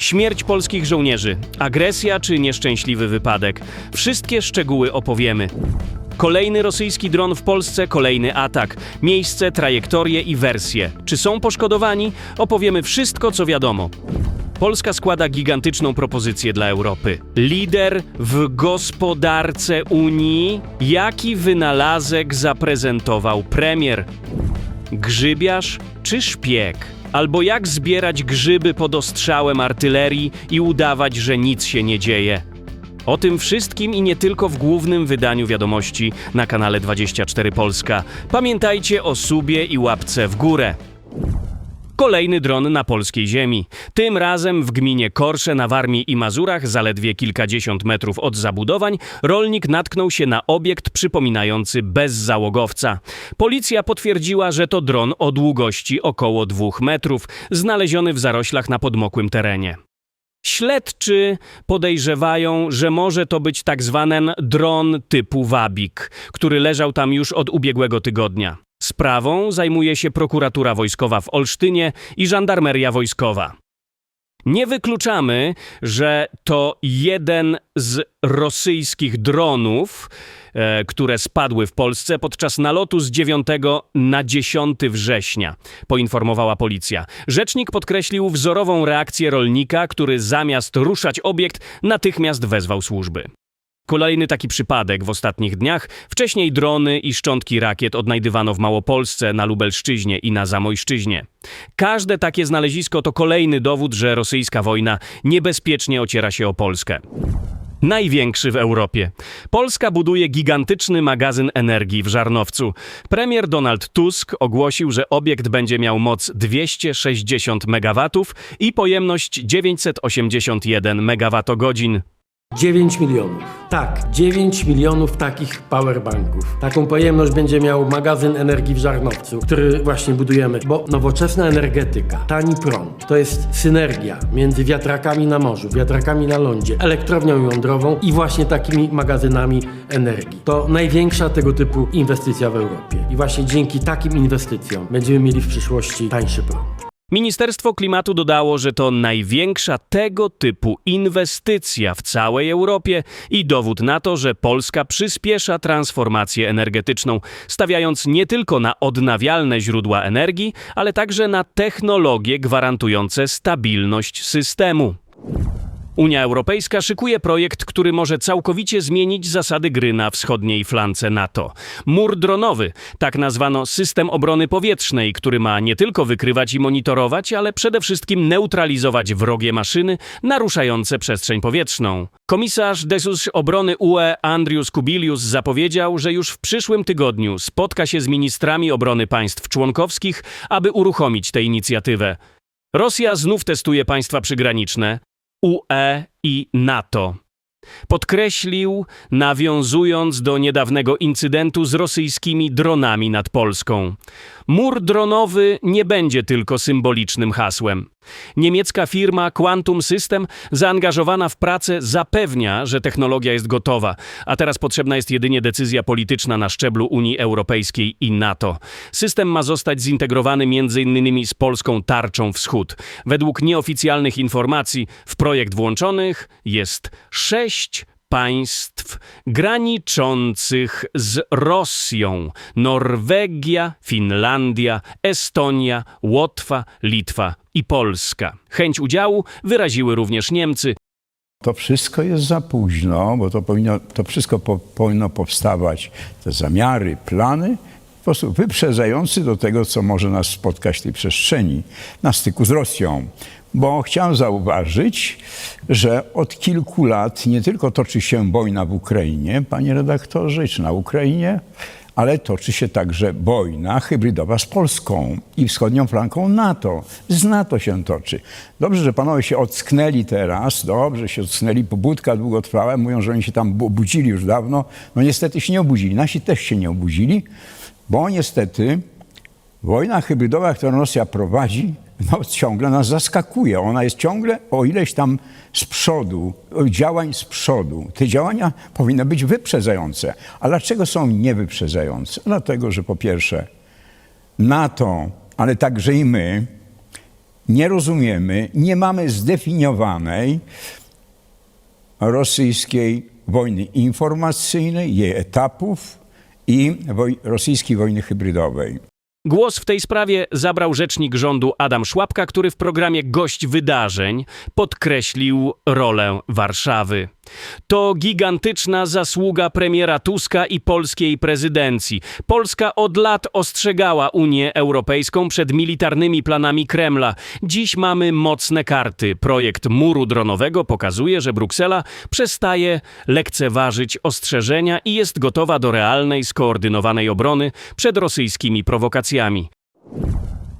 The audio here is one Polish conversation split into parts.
Śmierć polskich żołnierzy, agresja czy nieszczęśliwy wypadek. Wszystkie szczegóły opowiemy. Kolejny rosyjski dron w Polsce, kolejny atak. Miejsce, trajektorie i wersje. Czy są poszkodowani? Opowiemy wszystko, co wiadomo. Polska składa gigantyczną propozycję dla Europy. Lider w gospodarce Unii. Jaki wynalazek zaprezentował premier? Grzybiarz czy szpieg? Albo jak zbierać grzyby pod ostrzałem artylerii i udawać, że nic się nie dzieje? O tym wszystkim i nie tylko w głównym wydaniu wiadomości na kanale 24 Polska. Pamiętajcie o subie i łapce w górę. Kolejny dron na polskiej ziemi. Tym razem w gminie Korsze na Warmii i Mazurach, zaledwie kilkadziesiąt metrów od zabudowań, rolnik natknął się na obiekt przypominający bezzałogowca. Policja potwierdziła, że to dron o długości około dwóch metrów, znaleziony w zaroślach na podmokłym terenie. Śledczy podejrzewają, że może to być tak zwany dron typu Wabik, który leżał tam już od ubiegłego tygodnia. Sprawą zajmuje się prokuratura wojskowa w Olsztynie i żandarmeria wojskowa. Nie wykluczamy, że to jeden z rosyjskich dronów, e, które spadły w Polsce podczas nalotu z 9 na 10 września, poinformowała policja. Rzecznik podkreślił wzorową reakcję rolnika, który zamiast ruszać obiekt, natychmiast wezwał służby. Kolejny taki przypadek w ostatnich dniach. Wcześniej drony i szczątki rakiet odnajdywano w Małopolsce, na Lubelszczyźnie i na Zamojszczyźnie. Każde takie znalezisko to kolejny dowód, że rosyjska wojna niebezpiecznie ociera się o Polskę. Największy w Europie. Polska buduje gigantyczny magazyn energii w Żarnowcu. Premier Donald Tusk ogłosił, że obiekt będzie miał moc 260 MW i pojemność 981 MWh. 9 milionów. Tak, 9 milionów takich powerbanków. Taką pojemność będzie miał magazyn energii w Żarnowcu, który właśnie budujemy, bo nowoczesna energetyka, tani prąd, to jest synergia między wiatrakami na morzu, wiatrakami na lądzie, elektrownią jądrową i właśnie takimi magazynami energii. To największa tego typu inwestycja w Europie. I właśnie dzięki takim inwestycjom będziemy mieli w przyszłości tańszy prąd. Ministerstwo Klimatu dodało, że to największa tego typu inwestycja w całej Europie i dowód na to, że Polska przyspiesza transformację energetyczną, stawiając nie tylko na odnawialne źródła energii, ale także na technologie gwarantujące stabilność systemu. Unia Europejska szykuje projekt, który może całkowicie zmienić zasady gry na wschodniej flance NATO. Mur dronowy, tak nazwano system obrony powietrznej, który ma nie tylko wykrywać i monitorować, ale przede wszystkim neutralizować wrogie maszyny naruszające przestrzeń powietrzną. Komisarz Desus Obrony UE Andrius Kubilius zapowiedział, że już w przyszłym tygodniu spotka się z ministrami obrony państw członkowskich, aby uruchomić tę inicjatywę. Rosja znów testuje państwa przygraniczne. UE i NATO. Podkreślił, nawiązując do niedawnego incydentu z rosyjskimi dronami nad Polską. Mur dronowy nie będzie tylko symbolicznym hasłem. Niemiecka firma Quantum System, zaangażowana w pracę, zapewnia, że technologia jest gotowa, a teraz potrzebna jest jedynie decyzja polityczna na szczeblu Unii Europejskiej i NATO. System ma zostać zintegrowany m.in. z polską tarczą wschód. Według nieoficjalnych informacji w projekt włączonych jest sześć państw graniczących z Rosją: Norwegia, Finlandia, Estonia, Łotwa, Litwa i Polska. Chęć udziału wyraziły również Niemcy. To wszystko jest za późno, bo to, powinno, to wszystko po, powinno powstawać, te zamiary, plany, w sposób wyprzedzający do tego, co może nas spotkać w tej przestrzeni na styku z Rosją. Bo chciałem zauważyć, że od kilku lat nie tylko toczy się wojna w Ukrainie, panie redaktorze, czy na Ukrainie, ale toczy się także wojna hybrydowa z Polską i wschodnią flanką NATO. Z NATO się toczy. Dobrze, że panowie się ocknęli teraz, dobrze się ocknęli, pobudka długotrwała, mówią, że oni się tam obudzili już dawno. No niestety się nie obudzili, nasi też się nie obudzili, bo niestety wojna hybrydowa, którą Rosja prowadzi, no, ciągle nas zaskakuje. Ona jest ciągle o ileś tam z przodu, działań z przodu. Te działania powinny być wyprzedzające. A dlaczego są niewyprzedzające? Dlatego, że po pierwsze NATO, ale także i my, nie rozumiemy, nie mamy zdefiniowanej rosyjskiej wojny informacyjnej, jej etapów i woj- rosyjskiej wojny hybrydowej. Głos w tej sprawie zabrał rzecznik rządu Adam Szłapka, który w programie Gość Wydarzeń podkreślił rolę Warszawy. To gigantyczna zasługa premiera Tuska i polskiej prezydencji. Polska od lat ostrzegała Unię Europejską przed militarnymi planami Kremla. Dziś mamy mocne karty. Projekt muru dronowego pokazuje, że Bruksela przestaje lekceważyć ostrzeżenia i jest gotowa do realnej, skoordynowanej obrony przed rosyjskimi prowokacjami.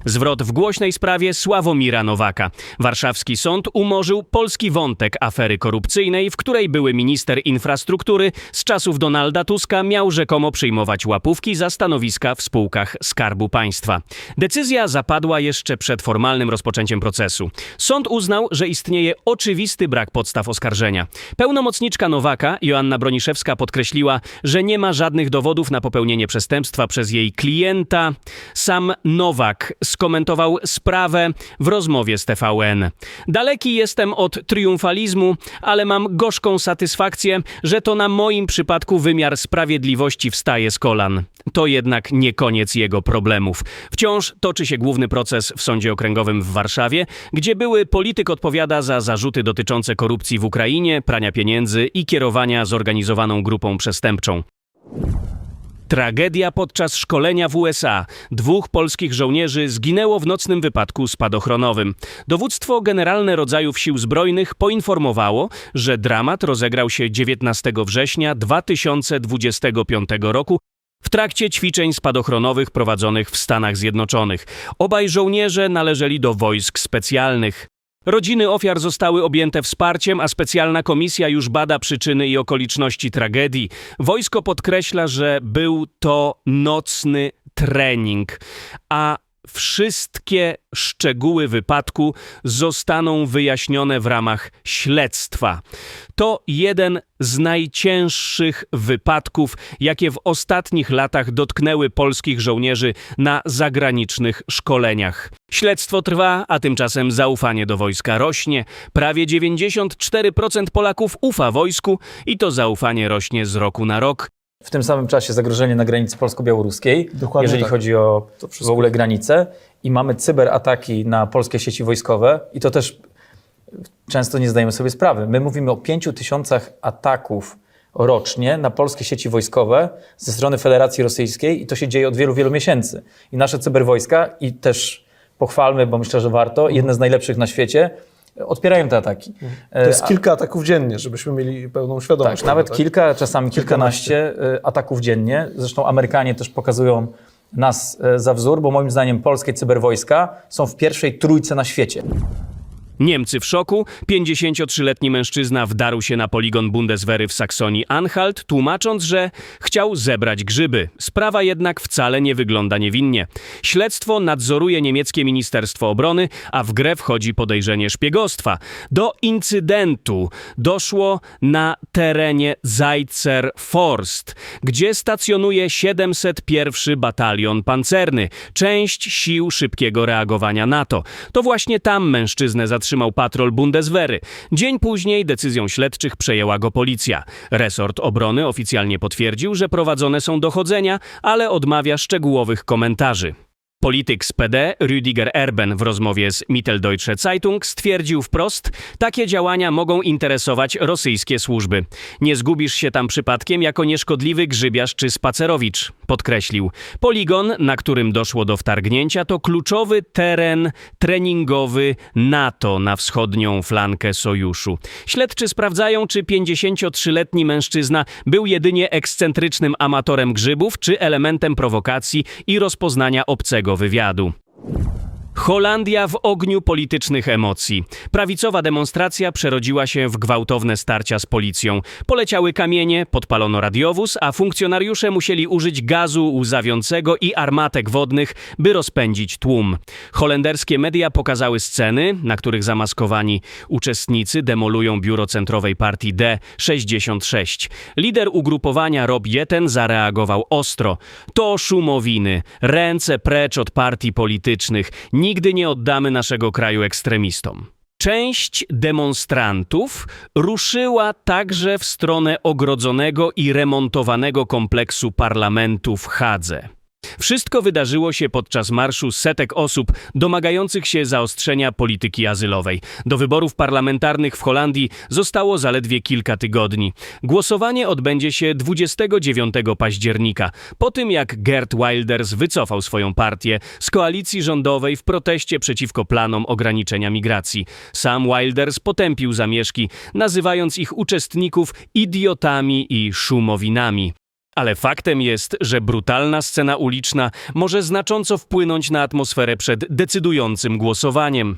Zwrot w głośnej sprawie Sławomira Nowaka. Warszawski sąd umorzył polski wątek afery korupcyjnej, w której były minister infrastruktury z czasów Donalda Tuska miał rzekomo przyjmować łapówki za stanowiska w spółkach Skarbu Państwa. Decyzja zapadła jeszcze przed formalnym rozpoczęciem procesu. Sąd uznał, że istnieje oczywisty brak podstaw oskarżenia. Pełnomocniczka Nowaka, Joanna Broniszewska, podkreśliła, że nie ma żadnych dowodów na popełnienie przestępstwa przez jej klienta. Sam Nowak skomentował sprawę w rozmowie z TVN. Daleki jestem od triumfalizmu, ale mam gorzką satysfakcję, że to na moim przypadku wymiar sprawiedliwości wstaje z kolan. To jednak nie koniec jego problemów. Wciąż toczy się główny proces w Sądzie Okręgowym w Warszawie, gdzie były polityk odpowiada za zarzuty dotyczące korupcji w Ukrainie, prania pieniędzy i kierowania zorganizowaną grupą przestępczą. Tragedia podczas szkolenia w USA. Dwóch polskich żołnierzy zginęło w nocnym wypadku spadochronowym. Dowództwo Generalne Rodzajów Sił Zbrojnych poinformowało, że dramat rozegrał się 19 września 2025 roku w trakcie ćwiczeń spadochronowych prowadzonych w Stanach Zjednoczonych. Obaj żołnierze należeli do wojsk specjalnych. Rodziny ofiar zostały objęte wsparciem, a specjalna komisja już bada przyczyny i okoliczności tragedii. Wojsko podkreśla, że był to nocny trening, a wszystkie szczegóły wypadku zostaną wyjaśnione w ramach śledztwa. To jeden z najcięższych wypadków, jakie w ostatnich latach dotknęły polskich żołnierzy na zagranicznych szkoleniach. Śledztwo trwa, a tymczasem zaufanie do wojska rośnie. Prawie 94% Polaków ufa wojsku i to zaufanie rośnie z roku na rok. W tym samym czasie zagrożenie na granicy polsko-białoruskiej, Dokładnie jeżeli tak. chodzi o w ogóle granice. I mamy cyberataki na polskie sieci wojskowe i to też często nie zdajemy sobie sprawy. My mówimy o 5 tysiącach ataków rocznie na polskie sieci wojskowe ze strony Federacji Rosyjskiej i to się dzieje od wielu, wielu miesięcy. I nasze cyberwojska i też pochwalmy, bo myślę, że warto, jedne z najlepszych na świecie, odpierają te ataki. To jest E, kilka ataków dziennie, żebyśmy mieli pełną świadomość. tak, nawet tak? kilka, czasami kilkanaście y, ataków dziennie. Zresztą Amerykanie też pokazują nas y, za wzór, bo moim zdaniem polskie cyberwojska są w pierwszej trójce na świecie. Niemcy w szoku. 53-letni mężczyzna wdarł się na poligon Bundeswehry w Saksonii-Anhalt, tłumacząc, że chciał zebrać grzyby. Sprawa jednak wcale nie wygląda niewinnie. Śledztwo nadzoruje niemieckie Ministerstwo Obrony, a w grę wchodzi podejrzenie szpiegostwa. Do incydentu doszło na terenie Zeitzer Forst, gdzie stacjonuje 701 Batalion Pancerny, część sił szybkiego reagowania NATO. To właśnie tam mężczyznę zatrzymał patrol Bundeswehry. Dzień później decyzją śledczych przejęła go policja. Resort obrony oficjalnie potwierdził, że prowadzone są dochodzenia, ale odmawia szczegółowych komentarzy. Polityk z PD Rüdiger Erben w rozmowie z Mitteldeutsche Zeitung stwierdził wprost, takie działania mogą interesować rosyjskie służby. Nie zgubisz się tam przypadkiem jako nieszkodliwy grzybiarz czy spacerowicz, podkreślił. Poligon, na którym doszło do wtargnięcia, to kluczowy teren treningowy NATO na wschodnią flankę sojuszu. Śledczy sprawdzają, czy 53-letni mężczyzna był jedynie ekscentrycznym amatorem grzybów, czy elementem prowokacji i rozpoznania obcego wywiadu. Holandia w ogniu politycznych emocji. Prawicowa demonstracja przerodziła się w gwałtowne starcia z policją. Poleciały kamienie, podpalono radiowóz, a funkcjonariusze musieli użyć gazu łzawiącego i armatek wodnych, by rozpędzić tłum. Holenderskie media pokazały sceny, na których zamaskowani uczestnicy demolują biuro centrowej partii D66. Lider ugrupowania Rob Jetten zareagował ostro. To szumowiny, ręce precz od partii politycznych. Nigdy nie oddamy naszego kraju ekstremistom. Część demonstrantów ruszyła także w stronę ogrodzonego i remontowanego kompleksu parlamentu w Hadze. Wszystko wydarzyło się podczas marszu setek osób domagających się zaostrzenia polityki azylowej. Do wyborów parlamentarnych w Holandii zostało zaledwie kilka tygodni. Głosowanie odbędzie się 29 października, po tym jak Gert Wilders wycofał swoją partię z koalicji rządowej w proteście przeciwko planom ograniczenia migracji. Sam Wilders potępił zamieszki, nazywając ich uczestników idiotami i szumowinami. Ale faktem jest, że brutalna scena uliczna może znacząco wpłynąć na atmosferę przed decydującym głosowaniem.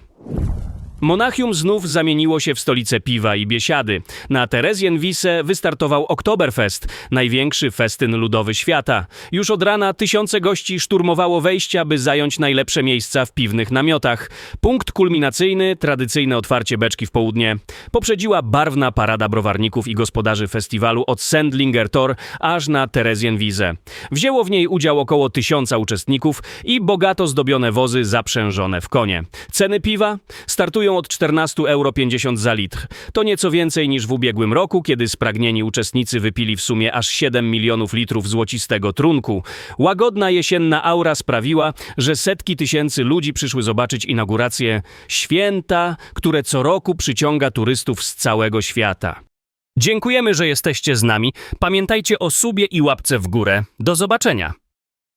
Monachium znów zamieniło się w stolicę piwa i biesiady. Na Theresienwiese wystartował Oktoberfest, największy festyn ludowy świata. Już od rana tysiące gości szturmowało wejścia, by zająć najlepsze miejsca w piwnych namiotach. Punkt kulminacyjny, tradycyjne otwarcie beczki w południe, poprzedziła barwna parada browarników i gospodarzy festiwalu od Sendlinger Tor aż na Theresienwiese. Wzięło w niej udział około tysiąca uczestników i bogato zdobione wozy zaprzężone w konie. Ceny piwa startują od 14,50 euro za litr. To nieco więcej niż w ubiegłym roku, kiedy spragnieni uczestnicy wypili w sumie aż 7 milionów litrów złocistego trunku. Łagodna jesienna aura sprawiła, że setki tysięcy ludzi przyszły zobaczyć inaugurację święta, które co roku przyciąga turystów z całego świata. Dziękujemy, że jesteście z nami. Pamiętajcie o subie i łapce w górę. Do zobaczenia.